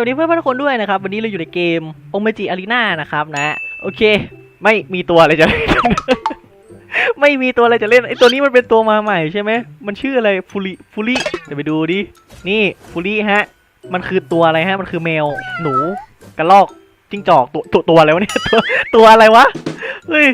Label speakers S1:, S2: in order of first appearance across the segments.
S1: วัสดีเพื่อนๆทุกคนด้วยนะครับ วันนี้เราอยู่ในเกมโอเมจิอารีนานะครับนะ โอเค ไม่มีตัวอะไรจะเล่น ไม่มีตัวอะไรจะเล่นไอตัวนี้มันเป็นตัวมาใหม่ใช่ไหมมันชื่ออะไรฟูริฟูริเดี๋ยวไปดูดิ นี่ฟูริฮะ มันคือตัวอะไรฮะ มันคือแมว หนู กระรอก จิ้งจอก ตัวตัวตัวอะไรวะเนี่ย ตัวตัวอะไรวะ เฮ้ย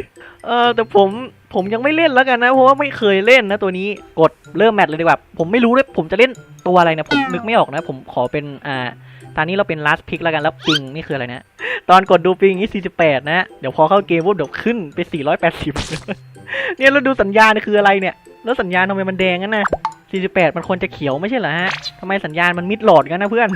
S1: เออแต่ผมผมยังไม่เล่นแล้วกันนะ เพราะว่าไม่เคยเล่นนะตัวนี้กดเริ่มแมตช์เลยดีกว่า ผมไม่รู้เลยผมจะเล่นตัวอะไรนะผมนึกไม่ออกนะ ผมขอเป็นอ่าตอนนี้เราเป็น last pick แล้วกันแล้วปิงนี่คืออะไรนะ ตอนกดดูปิงนี่48 นะ เดี๋ยวพอเข้าเกมปุ๊บเดี๋ยวขึ้นไป 480 เนี่ยเราดูสัญญาณนี่คืออะไรเนี่ย แล้วสัญญาณทำไมมันแดงงั้นนะ 48 มันควรจะเขียวไม่ใช่เหรอฮะทำไมสัญญาณมันมิดโหลดกันนะเพื่อน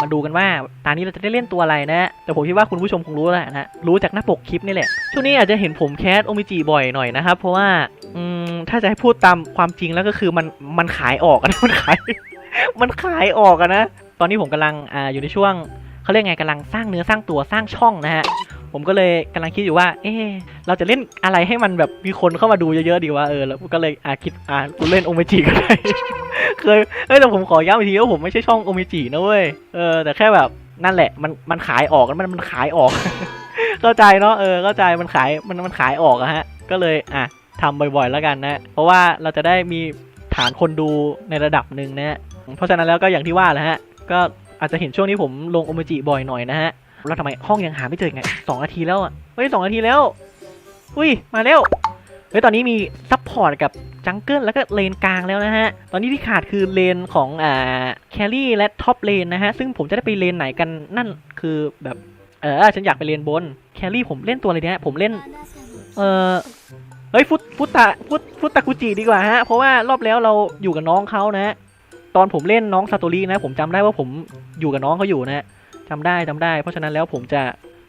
S1: มาดูกันว่า ตอนนี้เราจะได้เล่นตัวอะไรนะ แต่ผมคิดว่าคุณผู้ชมคงรู้แล้วนะ รู้จากหน้าปกคลิปนี่แหละ ช่วงนี้อาจจะเห็นผมแคสโอมิจิบ่อยหน่อยนะครับ เพราะว่า อืม ถ้าจะให้พูดตามความจริงแล้วก็คือมัน มันขายออกนะ มันขาย มันขายออกนะ ตอนนี้ผมกำลัง อ่า อยู่ในช่วงเขาเรียกไงกำลังสร้างเนื้อสร้างตัวสร้างช่องนะฮะ ผมก็เลยกำลังคิดอยู่ว่า เอ๊เราจะเล่นอะไรให้มันแบบมีคนเข้ามาดูเยอะๆดีวะเออแล้วก็เลยอ่าคิดอ่ากูเล่นโอเมจิก็ได้เคยเอ้ยแต่ผมขอย้ำอีกทีว่าผมไม่ใช่ช่องโอเมจินะเว้ยเออแต่แค่แบบนั่นแหละมันมันขายออกมันมันขายออก เข้าใจเนาะเออเข้าใจมันขายมันมันขายออกอะฮะ ก็เลยอะทำบ่อยๆแล้วกันนะ เพราะว่าเราจะได้มีฐานคนดูในระดับหนึ่งนะฮะเพราะฉะนั้นแล้วก็อย่างที่ว่าแหละฮะก็อาจจะเห็นช่วงนี้ผมลงโอเมจิบ่อยหน่อยนะฮะ แล้วทำไมห้องยังหาไม่เจอไงสองนาทีแล้วอะเฮ้ยสองนาทีแล้ว อุ้ยมาแล้วเฮ้ยตอนนี้มีซัพพอร์ตกับจังเกิลแล้วก็เลนกลางแล้วนะฮะ ตอนนี้ที่ขาดคือเลนของอ่าแครี่และท็อปเลนนะฮะ ซึ่งผมจะได้ไปเลนไหนกันนั่นคือแบบเออฉันอยากไปเลนบนแครี่ผมเล่นตัวอะไรเนี่ยผมเล่น เออเฮ้ยฟุตฟุตตะฟุตฟุตตะกุจิดีกว่าฮะ เพราะว่ารอบแล้วเราอยู่กับน้องเขานะฮะ ตอนผมเล่นน้องซาโตรินะ ผมจำได้ว่าผมอยู่กับน้องเขาอยู่นะฮะจำได้จำได้ เพราะฉะนั้นแล้วผมจะ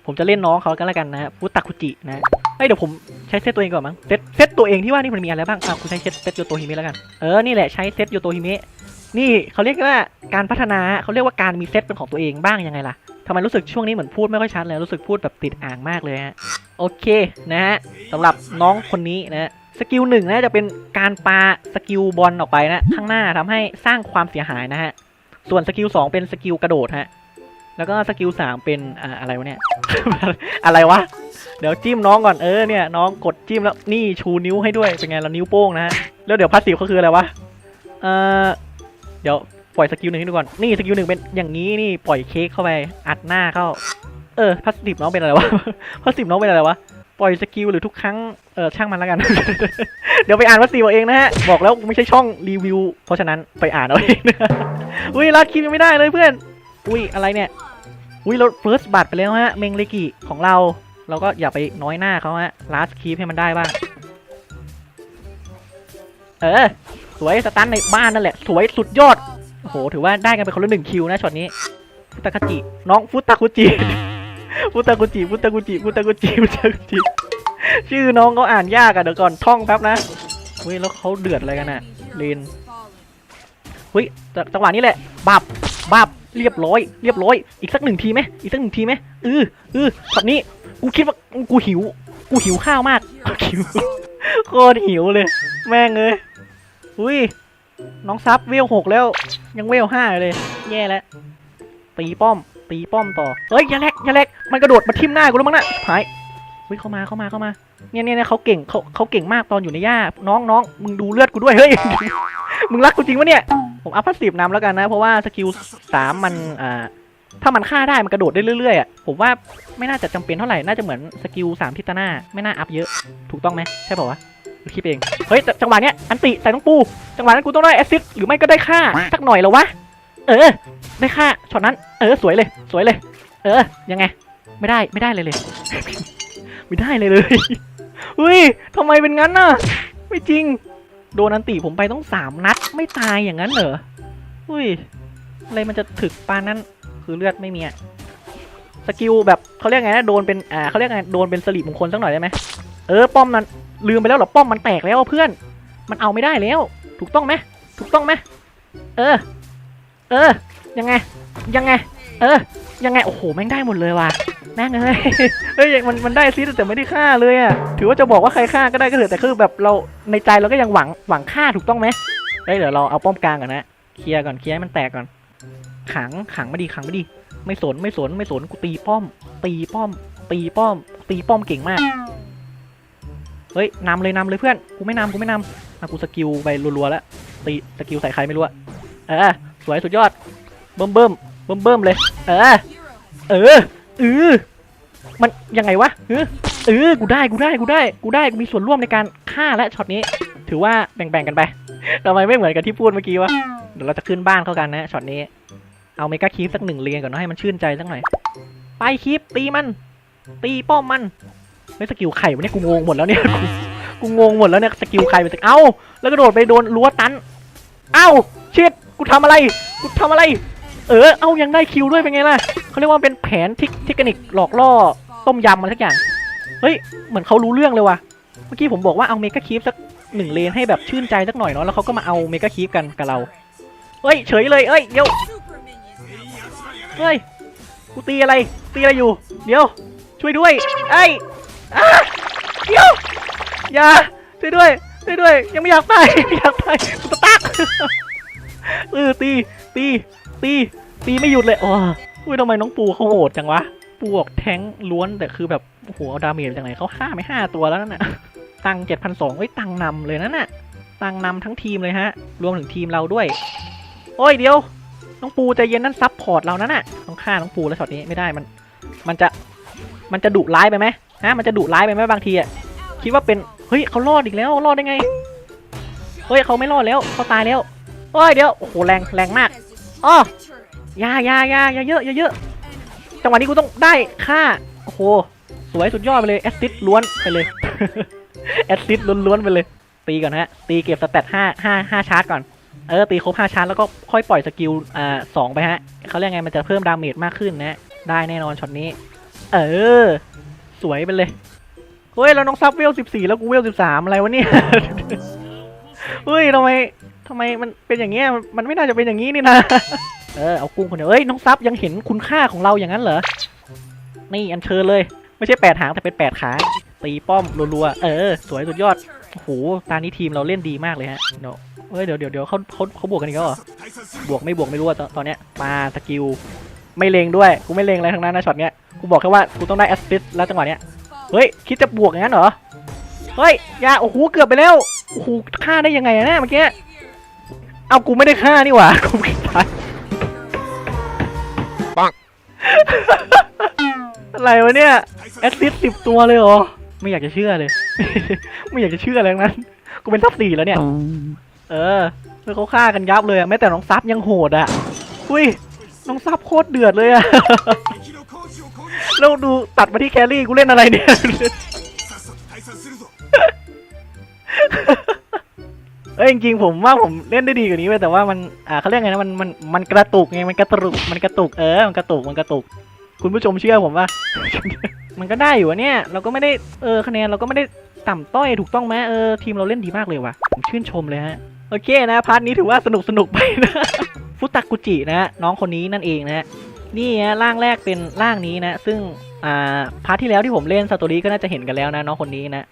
S1: ผมจะเล่นน้องเขากันแล้วกันนะฮะฟุตตาคุจินะเฮ้ยเดี๋ยวผมใช้เซตตัวเองก่อนมั้งเซตเซตตัวเองที่ว่านี่มันมีอะไรบ้างอะคุณใช้เซตเซตโยโตฮิเมะแล้วกันเออนี่แหละใช้เซตโยโตฮิเมะนี่เขาเรียกว่าการพัฒนาเขาเรียกว่าการมีเซตเป็นของตัวเองบ้างยังไงล่ะทำไมรู้สึกช่วงนี้เหมือนพูดไม่ค่อยชัดเลยรู้สึกพูดแบบติดอ่างมากเลยฮะโอเคนะฮะสำหรับน้องคนนี้นะ สกิลหนึ่งนะจะเป็นการปาสกิลบอลออกไปนะ ข้างหน้าทำให้สร้างความเสียหายนะฮะ ส่วนสกิลสองเป็นสกิลกระโดดฮะ แล้วก็สกิลสามเป็นอ่าอะไรวะเนี่ย อะไรวะ เดี๋ยวจิ้มน้องก่อนเออเนี่ยน้องกดจิ้มแล้วนี่ชูนิ้วให้ด้วยเป็นไงเรานิ้วโป้งนะฮะ แล้วเดี๋ยวพาสซีฟเขาคืออะไรวะ เออเดี๋ยวปล่อยสกิลหนึ่งให้ดูก่อน นี่สกิลหนึ่งเป็นอย่างนี้นี่ปล่อยเค้กเข้าไปอัดหน้าเข้า เออพาสซีฟน้องเป็นอะไรวะพาสซีฟน้องเป็นอะไรวะ ล่อยสกิลหรือทุกครั้งเออช่างมันแล้วกัน เดี๋ยวไปอ่านพาสซีเอาเองนะฮะ บอกแล้วไม่ใช่ช่องรีวิว เพราะฉะนั้นไปอ่านเอาเองนะอุ้ยลาดคิมยังไม่ได้เลยเพื่อน อุ้ยอะไรเนี่ย อุ้ยเราเฟิร์สบัตไปแล้วฮะ เมงเลกิของเรา เราก็อย่าไปน้อยหน้าเขาฮะลาสคีปให้มันได้บ้าง เออ สวยสตันในบ้านนั่นแหละ สวยสุดยอดโอ้โหถือว่าได้กันไปคนละหนึ่งคิวนะช็อตนี้ฟุตาคาจิ น้องฟุตาคุจิ ฟุตาคุจิฟุตาคุจิฟุตาคุจิฟุตาคุจิชื่อน้องเขาอ่านยากอะเดี๋ยวก่อนท่องแป๊บนะเฮ้ยแล้วเขาเดือดอะไรกันอะเลนเฮ้ยจังหวะนี้แหละบับบับเรียบร้อย เรียบร้อย อีกสักหนึ่งทีไหมอีกสักหนึ่งทีไหมเออเออช็อตนี้กูคิดว่ากูหิว กูหิวข้าวมากกูหิวโคตรหิวเลย แม่งเลยอุ้ยน้องซับเวลหกแล้ว ยังเวลห้าเลย แย่แล้วตีป้อม ตีป้อมต่อ เฮ้ยอย่าแลกอย่าแลกมันกระโดดมาทิ่มหน้ากูแล้วมั้งน่ะหายเฮ้ยเข้ามาเข้ามาเข้ามาเนี่ยเนี่ยเนี่ยเขาเก่งเขาเขาเก่งมากตอนอยู่ในหญ้า น้องน้องมึงดูเลือดกูด้วยเฮ้ย มึงรักกูจริงปะเนี่ย ผมอัพพาสซีฟนำแล้วกันนะ เพราะว่าสกิลสามมันอ่าถ้ามันฆ่าได้มันกระโดดได้เรื่อยๆอะผมว่าไม่น่าจะจำเป็นเท่าไหร่ น่าจะเหมือนสกิลสามทิตาหน้าไม่น่าอัพเยอะ ถูกต้องไหมใช่ป่าวะคิดเอง เฮ้ยจังหวะเนี้ยอันติใส่น้องปู จังหวะนั้นกูต้องได้แอสซิสหรือไม่ก็ได้ฆ่าสักหน่อยแล้ววะ เออ ได้ฆ่าช็อตนั้น เออ สวยเลย สวยเลย เออ ยังไง ไม่ได้ ไม่ได้เลยเลย ไม่ได้เลยเลยอุ้ยทำไมเป็นงั้นน่ะ ไม่จริง โดนอันติผมไปต้องสามนัด ไม่ตายอย่างนั้นเหรอ อุ้ย อะไรมันจะถึกปานนั้น คือเลือดไม่มีอะสกิลแบบเขาเรียกไงนะ โดนเป็น อ่าเขาเรียกไง โดนเป็นสลิปมงคลสักหน่อยได้ไหมเออ ป้อมมันลืมไปแล้วเหรอ ป้อมมันแตกแล้วเพื่อน มันเอาไม่ได้แล้ว ถูกต้องไหมถูกต้องไหมเออ เออ ยังไง ยังไง เออ ยังไง โอ้โห แม่งได้หมดเลยว่ะ แม่งเลยเฮ้ย มัน มันได้ซิแต่ไม่ได้ฆ่าเลยอะถือว่าจะบอกว่าใครฆ่าก็ได้ก็เถอะ แต่คือแบบเราในใจเราก็ยังหวัง หวังฆ่าถูกต้องไหมเฮ้ย เดี๋ยวเราเอาป้อมกลางก่อนนะ เคลียร์ก่อน เคลียร์ให้มันแตกก่อน ขัง ขังไม่ดี ขังไม่ดี ไม่สน ไม่สน ไม่สน กูตีป้อม ตีป้อม ตีป้อม ตีป้อมเก่งมาก เฮ้ยนำเลยนำเลยเพื่อน กูไม่นำกูไม่นำอะกูสกิลไปรัวๆแล้ว ตีสกิลใส่ใครไม่รู้อะเออ สวยสุดยอดเบิ่มเบิ่มเบิ่มเบิ่มเลย เออ เออเออมันยังไงวะเออเออกูได้กูได้กูได้กูได้กูมีส่วนร่วมในการฆ่าและช็อตนี้ ถือว่าแบ่งๆกันไปทำไมไม่เหมือนกับที่พูดเมื่อกี้วะเดี๋ยวเราจะขึ้นบ้านเข้ากันนะช็อตนี้ เอาเมกาคีฟสักหนึ่งเรียงก่อนเนะให้มันชื่นใจสักหน่อย ไปคีฟตีมัน ตีป้อมมันไม่สกิลไข่วะเนี่ยกูงงหมดแล้วเนี่ยกูงงหมดแล้วเนี่ยสกิลใครไปสกเอ้าแล้วก็โดดไปโดนรั้วตัน อ้าเชิดกูทำอะไร กูทำอะไร เออ เอ้ายังได้คิวด้วยเป็นไงล่ะเขาเรียกว่าเป็นแผนทิคเทคนิคหลอกล่อต้มยำมาสักอย่าง เฮ้ย เหมือนเขารู้เรื่องเลยว่ะ เมื่อกี้ผมบอกว่าเอาเมกาคีฟสักหนึ่งเลนให้แบบชื่นใจสักหน่อยเนาะ แล้วเขาก็มาเอาเมกาคีฟกันกับเรา เฮ้ย เฉยเลย เอ้ย เดี๋ยว เฮ้ย กูตีอะไร ตีอะไรอยู่ เดี๋ยว ช่วยด้วย ไอ้อ้าเดี๋ยว อย่า ช่วยด้วย ช่วยด้วย ยังไม่อยากตายไม่อยากตายต เออตี ตี ตี ตีไม่หยุดเลยอ๋ออุ้ยทำไมน้องปูเขาโหดจังวะ ปูออกแทงล้วนแต่คือแบบโอ้โหเอาดาเมจจากไหนเขาฆ่าไม่ห้าตัวแล้วนั่นน่ะ ตังเจ็ดพันสองเอ้ยตังนำเลยนั่นน่ะ ตังนำทั้งทีมเลยฮะ รวมถึงทีมเราด้วย โอ้ยเดี๋ยว น้องปูใจเย็นนั่นซับพอร์ตเรานั่นน่ะ ต้องฆ่าน้องปูแล้วช็อตนี้ไม่ได้มัน มันจะ มันจะดุร้ายไปไหมฮะ มันจะดุร้ายไปไหมบางทีอะ คิดว่าเป็น เฮ้ยเขารอดอีกแล้วรอดได้ไง เฮ้ยเขาไม่รอดแล้วเขาตายแล้วโอ้ยเดี๋ยวโอ้โหแรงแรงมากอ้อยายายายาเยอะยาเยอะจังหวะนี้กูต้องได้ค่าโอ้โหสวยสุดยอดไปเลยแอสซิดล้วนไปเลยแอสซิดล้วนๆไปเลย ตีก่อนนะฮะตีเก็บสแตทห้าห้าห้าชาร์จก่อนเออตีครบห้าชาร์จแล้วก็ค่อยปล่อยสกิลอ่าสองไปฮะเขาเรียกไงมันจะเพิ่มดาเมจมากขึ้นนะได้แน่นอนช็อตนี้ เออ สวยไปเลยเฮ้ยแล้วน้องซับเวลสิบสี่แล้วกูเวลสิบสามอะไรวะเนี่ย เฮ้ยทำไมทำไมมันเป็นอย่างเงี้ยมันไม่น่าจะเป็นอย่างนี้นี่นะเออเอากุ้งคนเดียวเอ้ยน้องซับยังเห็นคุณค่าของเราอย่างนั้นเหรอนี่อันเชิญเลย ไม่ใช่แปดหางแต่เป็นแปดขาตีป้อมรัวๆเออ สวยสุดยอดโอ้โหตอนนี้ทีมเราเล่นดีมากเลยฮะเดี๋ยวเฮ้ยเดี๋ยวเดี๋ยวเดี๋ยวเขาเขาเขาบวกกันอีกแล้วเหรอบวกไม่บวกไม่รู้ตอนตอนเนี้ยปาสกิลไม่เลงด้วยกูไม่เลงอะไรทั้งนั้นนะช็อตเนี้ยกูบอกแค่ว่ากูต้องได้แอสซิสแล้วจังหวะเนี้ยเฮ้ยคิดจะบวกอย่างนั้นเหรอเฮ้ยยาโอ้โหเกือบไปแล้ว โอ้โหฆ่าได้ยังไงอะเนี่ยเมื่อกี้ เอากูไม่ได้ฆ่านี่หว่า กูไม่ตาย
S2: ปัง
S1: อะไรวะเนี่ย แอสซิสสิบตัวเลยเหรอ ไม่อยากจะเชื่อเลย ไม่อยากจะเชื่ออะไรงนั้น กูเป็นท็อปสี่แล้วเนี่ย เออแล้วเขาฆ่ากันยับเลยอะแม้แต่น้องซับยังโหดอะอุ้ย น้องซับโคตรเดือดเลยอะแล้วดูตัดมาที่แครี่กูเล่นอะไรเนี่ย เอ้ยจริงๆผมว่าผมเล่นได้ดีกว่านี้ไปแต่ว่ามันอ่าเขาเรียกไงนะมันมันมันกระตุกไงมันกระตุกมันกระตุกเออมันกระตุกมันกระตุก คุณผู้ชมเชื่อผมว่า มันก็ได้อยู่อะเนี่ยเราก็ไม่ได้เออคะแนนเราก็ไม่ได้ต่ำต้อยถูกต้องไหมเออทีมเราเล่นดีมากเลยว่ะผมชื่นชมเลยฮะโอเคนะพาร์ทนี้ถือว่าสนุกสนุกไปนะฟุตากุจินะน้องคนนี้นั่นเองนะนี่ฮะร่างแรกเป็นร่างนี้นะ ซึ่งอ่าพาร์ทที่แล้วที่ผมเล่นสตอรี่ก็น่าจะเห็นกันแล้วนะน้องคนนี้นะ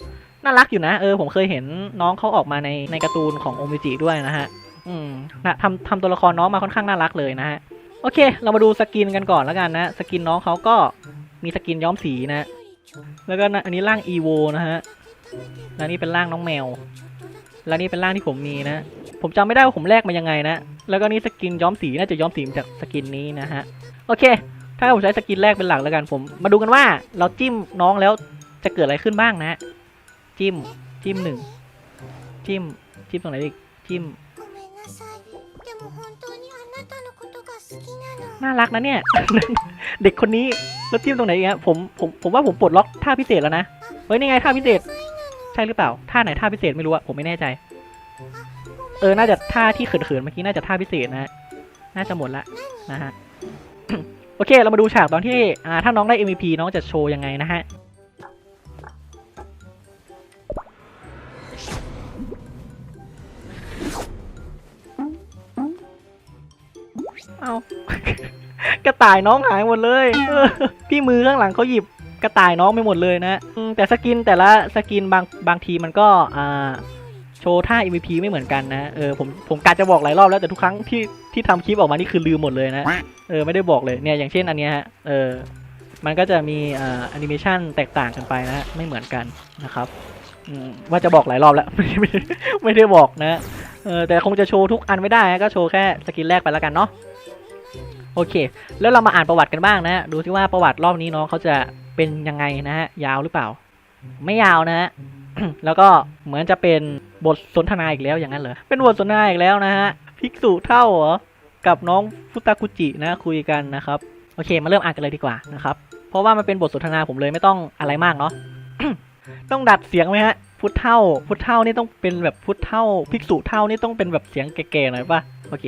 S1: น่ารักอยู่นะ เออผมเคยเห็นน้องเขาออกมาในในการ์ตูนของโอมิจิด้วยนะฮะ อืมนะทำทำตัวละครน้องมาค่อนข้างน่ารักเลยนะฮะ โอเค เรามาดูสกินกันก่อนแล้วกันนะ สกินน้องเขาก็มีสกินย้อมสีนะ แล้วก็นะอันนี้ร่างอีโวนะฮะ แล้วนี่เป็นร่างน้องแมว แล้วนี่เป็นร่างที่ผมมีนะ ผมจำไม่ได้ว่าผมแลกมายังไงนะ แล้วก็นี่สกินย้อมสีน่าจะย้อมสีจากสกินนี้นะฮะ โอเค ถ้าผมใช้สกินแรกเป็นหลักแล้วกันผม มาดูกันว่าเราจิ้มน้องแล้วจะเกิดอะไรขึ้นบ้างนะ จิ้ม จิ้มหนึ่ง จิ้ม จิ้มตรงไหนอีก จิ้ม น่ารักนะเนี่ย เด็กคนนี้ แล้วจิ้มตรงไหนอีกฮะผม ผม ผมว่าผมปลดล็อกท่าพิเศษแล้วนะ เฮ้ย นี่ไงท่าพิเศษ ใช่หรือเปล่า ท่าไหนท่าพิเศษไม่รู้อะผมไม่แน่ใจ เออ น่าจะท่าที่เขินๆเมื่อกี้น่าจะท่าพิเศษนะ น่าจะหมดละนะฮะ โอเค เรามาดูฉากตอนที่ อ่า ถ้าน้องได้ MVP น้องจะโชว์ยังไงนะฮะ เอากระต่ายน้องหายหมดเลยพี่มือข้างหลังเขาหยิบกระต่ายน้องไปหมดเลยนะแต่สกินแต่ละสกินบางบางทีมันก็อ่าโชว์ท่า MVP ไม่เหมือนกันนะ เออผมผมกาจะบอกหลายรอบแล้วแต่ทุกครั้งที่ที่ทำคลิปออกมานี่คือลืมหมดเลยนะ เออไม่ได้บอกเลยเนี่ยอย่างเช่นอันเนี้ยฮะ เออมันก็จะมีอ่าแอนิเมชันแตกต่างกันไปนะไม่เหมือนกันนะครับว่าจะบอกหลายรอบแล้วไม่ได้ไม่ได้ไม่ได้บอกนะ เออแต่คงจะโชว์ทุกอันไม่ได้ก็โชว์แค่สกินแรกไปแล้วกันเนาะ โอเค แล้วเรามาอ่านประวัติกันบ้างนะ ดูซิว่าประวัติรอบนี้น้องเขาจะเป็นยังไงนะฮะ ยาวหรือเปล่า ไม่ยาวนะฮะ แล้วก็เหมือนจะเป็นบทสนทนาอีกแล้วอย่างนั้นเหรอ เป็นบทสนทนาอีกแล้วนะฮะ ภิกษุเท่าเหรอ กับน้องฟุตากุจินะคุยกันนะครับ โอเค มาเริ่มอ่านกันเลยดีกว่านะครับ เพราะว่ามันเป็นบทสนทนาผมเลยไม่ต้องอะไรมากเนาะ ต้องดัดเสียงไหมฮะ พุทธเท่า พุทธเท่านี่ต้องเป็นแบบพุทธเท่า ภิกษุเท่านี่ต้องเป็นแบบเสียงแก่ๆหน่อยป่ะ โอเค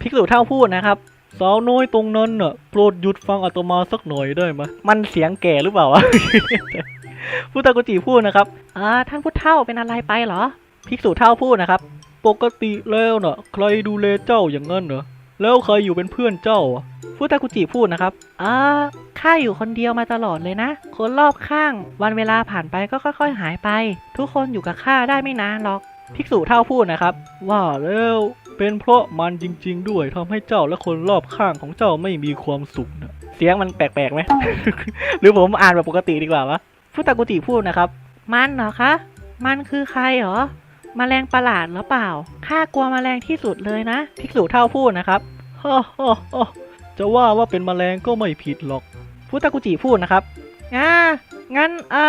S1: ภิกษุเท่าพูดนะครับ สาวน้อยตรงนั้นน่ะโปรดหยุดฟังอาตมาสักหน่อยได้ไหมมันเสียงแก่หรือเปล่าวะ พุทธกุจิพูดนะครับ อ่า ท่านพุทธเท่าเป็นอะไรไปเหรอ ภิกษุเท่าพูดนะครับ ปกติแล้วน่ะ ใครดูแลเจ้าอย่างนั้นเหรอ แล้วใครอยู่เป็นเพื่อนเจ้าอะฟุตากุจิพูดนะครับ อ่า ข้าอยู่คนเดียวมาตลอดเลยนะ คนรอบข้าง วันเวลาผ่านไปก็ค่อยๆ หายไป ทุกคนอยู่กับข้าได้ไม่นานหรอก ภิกษุเท่าพูดนะครับ ว่าแล้ว เป็นเพราะมันจริง ๆ ด้วยทำให้เจ้าและคนรอบข้างของเจ้าไม่มีความสุขนะเสียงมันแปลกๆไหม หรือผมอ่านแบบปกติดีกว่าวะฟุตากุจิพูดนะครับ มันเหรอคะ มันคือใครเหรอมแมลงประหลาดหรือเปล่า ข้ากลัวมแมลงที่สุดเลยนะภิกษุเท่าพูดนะครับฮ่าฮ่าฮ่าจะว่าว่าเป็นมแมลงก็ไม่ผิดหรอกพุทธกุจิพูดนะครับอ่างั้นอ่า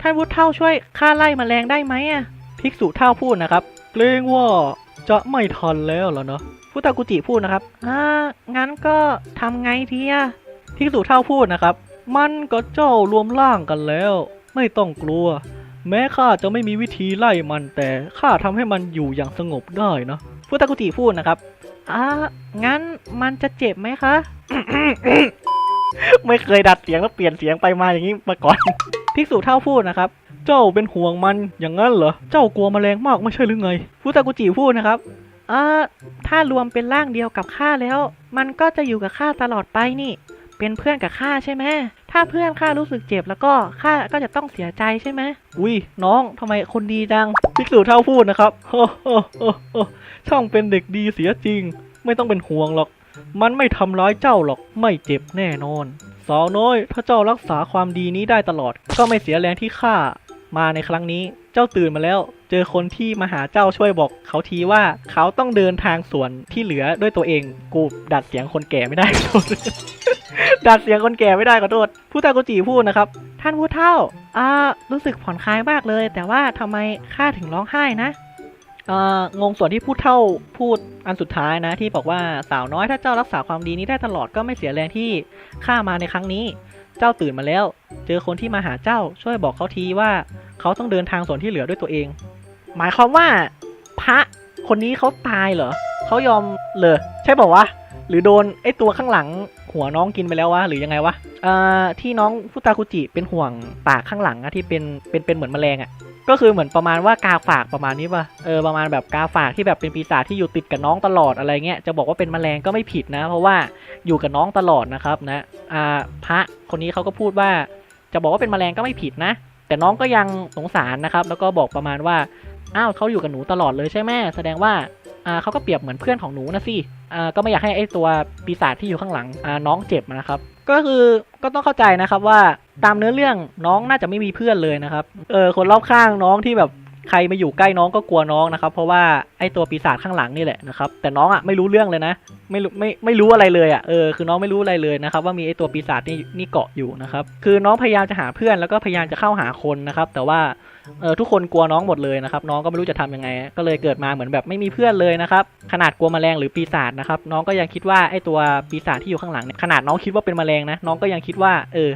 S1: ท่านพุทธเท่าช่วยฆ่าไล่มแมลงได้ไหมอะภิกษุเท่าพูดนะครับ เกรงว่า จะไม่ทันแล้วล่ะนาะพุทธกุจิพูดนะครับอ่างั้นก็ทำไงทีอะภิกษุเท่าพูดนะครับ มันกับเจ้ารวมร่างกันแล้ว ไม่ต้องกลัว แม้ข้าจะไม่มีวิธีไล่มันแต่ข้าทำให้มันอยู่อย่างสงบได้นะพุทธกุจิพูดนะครับอ่างั้นมันจะเจ็บไหมคะ ไม่เคยดัดเสียงแล้วเปลี่ยนเสียงไปมาอย่างนี้มาก่อนภิกษุเท่าพูดนะครับ เจ้าเป็นห่วงมันอย่างนั้นเหรอ เจ้ากลัวแมลงมากไม่ใช่หรือไงพุทธกุจิพูดนะครับอ่าถ้ารวมเป็นร่างเดียวกับข้าแล้ว มันก็จะอยู่กับข้าตลอดไปนี่ เป็นเพื่อนกับข้าใช่ไหมถ้าเพื่อนข้ารู้สึกเจ็บแล้วก็ข้าก็จะต้องเสียใจใช่ไหมอุ้ยน้องทำไมคนดีจังภิกษุเท่าพูดนะครับโอ้โหโอ้โหช่างเป็นเด็กดีเสียจริง ไม่ต้องเป็นห่วงหรอก มันไม่ทำร้ายเจ้าหรอกไม่เจ็บแน่นอนสาวน้อย ถ้าเจ้ารักษาความดีนี้ได้ตลอด ก็ไม่เสียแรงที่ข้า มาในครั้งนี้เจ้าตื่นมาแล้ว เจอคนที่มาหาเจ้าช่วยบอก เขาทีว่าเขาต้องเดินทางสวนที่เหลือด้วยตัวเอง กูดัดเสียงคนแก่ไม่ได้โดัดเสียงคนแก่ไม่ได้ขอโทษผู้ตากุจิพูดนะครับ ท่านผู้เฒ่าอ่ารู้สึกผ่อนคลายมากเลย แต่ว่าทำไมข้าถึงร้องไห้นะอ่องงส่วนที่ผู้เฒ่าพูดอันสุดท้ายนะ ที่บอกว่าสาวน้อยถ้าเจ้ารักษาความดีนี้ได้ตลอดก็ไม่เสียแรงที่ข้ามาในครั้งนี้ เจ้าตื่นมาแล้ว เจอคนที่มาหาเจ้าช่วยบอกเขาทีว่า เขาต้องเดินทางส่วนที่เหลือด้วยตัวเอง หมายความว่า พระคนนี้เขาตายเหรอเขายอมเลยใช่บอกว่าวะ หรือโดนไอตัวข้างหลังหัวน้องกินไปแล้ววะหรือยังไงวะอ่อที่น้องฟุตาคุจิเป็นห่วงปากข้างหลังอะที่เป็นเป็นเป็นเหมือนแมลงอะก็คือเหมือนประมาณว่ากาฝากประมาณนี้ป่ะเออประมาณแบบกาฝากที่แบบเป็นปีศาจที่อยู่ติดกับน้องตลอดอะไรเงี้ยจะบอกว่าเป็นแมลงก็ไม่ผิดนะ เพราะว่าอยู่กับน้องตลอดนะครับนะอ่าพระคนนี้เขาก็พูดว่า จะบอกว่าเป็นแมลงก็ไม่ผิดนะ แต่น้องก็ยังสงสารนะครับ แล้วก็บอกประมาณว่าอ้าวเขาอยู่กับหนูตลอดเลยใช่ไหมแสดงว่าอ่าเขาก็เปรียบเหมือนเพื่อนของหนูนะสิ ก็ไม่อยากให้ไอ้ตัวปีศาจที่อยู่ข้างหลังอน้องเจ็บนะครับ ก็คือก็ต้องเข้าใจนะครับว่าตามเนื้อเรื่องน้องน่าจะไม่มีเพื่อนเลยนะครับ เออคนรอบข้างน้องที่แบบใครมาอยู่ใกล้น้องก็กลัวน้องนะครับ เพราะว่าไอ้ตัวปีศาจข้างหลังนี่แหละนะครับ แต่น้องอะไม่รู้เรื่องเลยนะ ไม่รู้ไม่ไม่รู้อะไรเลยอะเออคือน้องไม่รู้อะไรเลยนะครับ ว่ามีไอ้ตัวปีศาจนี่นี่เกาะอยู่นะครับ คือน้องพยายามจะหาเพื่อนแล้วก็พยายามจะเข้าหาคนนะครับ แต่ว่า เออทุกคนกลัวน้องหมดเลยนะครับ น้องก็ไม่รู้จะทำยังไง ก็เลยเกิดมาเหมือนแบบไม่มีเพื่อนเลยนะครับ ขนาดกลัวแมลงหรือปีศาจนะครับ น้องก็ยังคิดว่าไอตัวปีศาจที่อยู่ข้างหลังเนี่ยขนาดน้องคิดว่าเป็นแมลงนะ น้องก็ยังคิดว่า เออ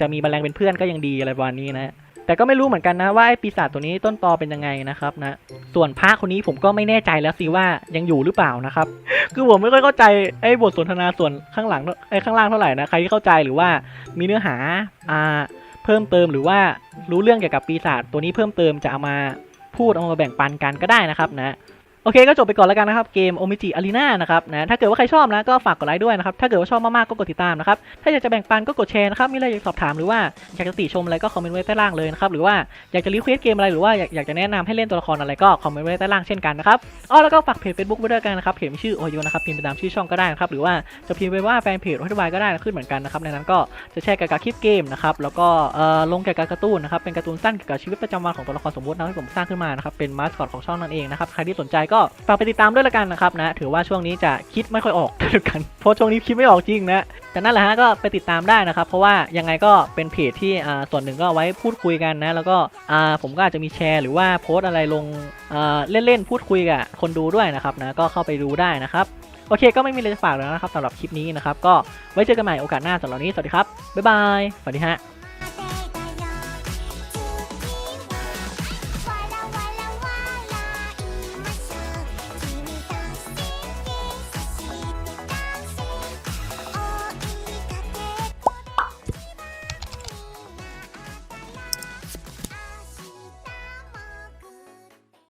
S1: จะมีแมลงเป็นเพื่อนก็ยังดีอะไรประมาณนี้นะแต่ก็ไม่รู้เหมือนกันนะว่าไอ้ปีศาจตัวนี้ต้นตอเป็นยังไงนะครับนะส่วนพระคนนี้ผมก็ไม่แน่ใจแล้วสิว่ายังอยู่หรือเปล่านะครับ คือผมไม่ค่อยเข้าใจไอ้บทสนทนาส่วนข้างหลังไอ้ข้างล่างเท่าไหร่นะใครที่เข้าใจหรือว่ามีเนื้อหาอ่า เพิ่มเติมหรือว่ารู้เรื่องเกี่ยวกับปีศาจตัวนี้เพิ่มเติมจะเอามาพูดเอามาแบ่งปันกันก็ได้นะครับนะ โอเคก็จบไปก่อนแล้วกันนะครับ เกมโอมิจิอารีนานะครับนะถ้าเกิดว่าใครชอบนะก็ฝากกดไลค์ด้วยนะครับ ถ้าเกิดว่าชอบมาก ๆ ก็กดติดตามนะครับ ถ้าอยากจะแบ่งปันก็กดแชร์นะครับ มีอะไรอยากสอบถามหรือว่าอยากจะติชมอะไรก็คอมเมนต์ไว้ใต้ล่างเลยนะครับ หรือว่าอยากจะรีเควสเกมอะไรหรือว่าอยากจะแนะนำให้เล่นตัวละครอะไรก็คอมเมนต์ไว้ใต้ล่างเช่นกันนะครับอ๋อแล้วก็ฝากเพจ Facebook ไว้ด้วยกันนะครับเพจมีชื่อโอโยนะครับพิมพ์ไปตามชื่อช่องก็ได้นะครับหรือว่าจะพิมพ์ไปว่าแฟนเพจโอทบายก็ได้ขึ้นเหมือนกันนะครับในนั้นก็จะแชร์เกี่ยวกับคลิปเกมนะครับแล้วก็เอ่อลงเกี่ยวกับการ์ตูนนะครับเป็นการ์ตูนสั้นเกี่ยวกับชีวิตประจำวันของตัวละครสมมตินะที่ผมสร้างขึ้นมานะครับเป็นมาสคอตของช่องนั่นเองนะครับใครที่สนใจก็ฝากไปติดตามด้วยละกันนะครับนะ ถือว่าช่วงนี้จะคิดไม่ค่อยออกด้วยกัน เพราะช่วงนี้คิดไม่ออกจริงนะ แต่นั่นแหละฮะก็ไปติดตามได้นะครับ เพราะว่ายังไงก็เป็นเพจที่อ่าส่วนหนึ่งก็ไว้พูดคุยกันนะ แล้วก็อ่าผมก็อาจจะมีแชร์หรือว่าโพสอะไรลงอ่าเล่นๆพูดคุยกับคนดูด้วยนะครับนะ ก็เข้าไปดูได้นะครับโอเคก็ไม่มีอะไรจะฝากแล้วนะครับสำหรับคลิปนี้นะครับ ก็ไว้เจอกันใหม่โอกาสหน้าสำหรับวันนี้ สวัสดีครับ บ๊ายบาย สวัสดีฮะ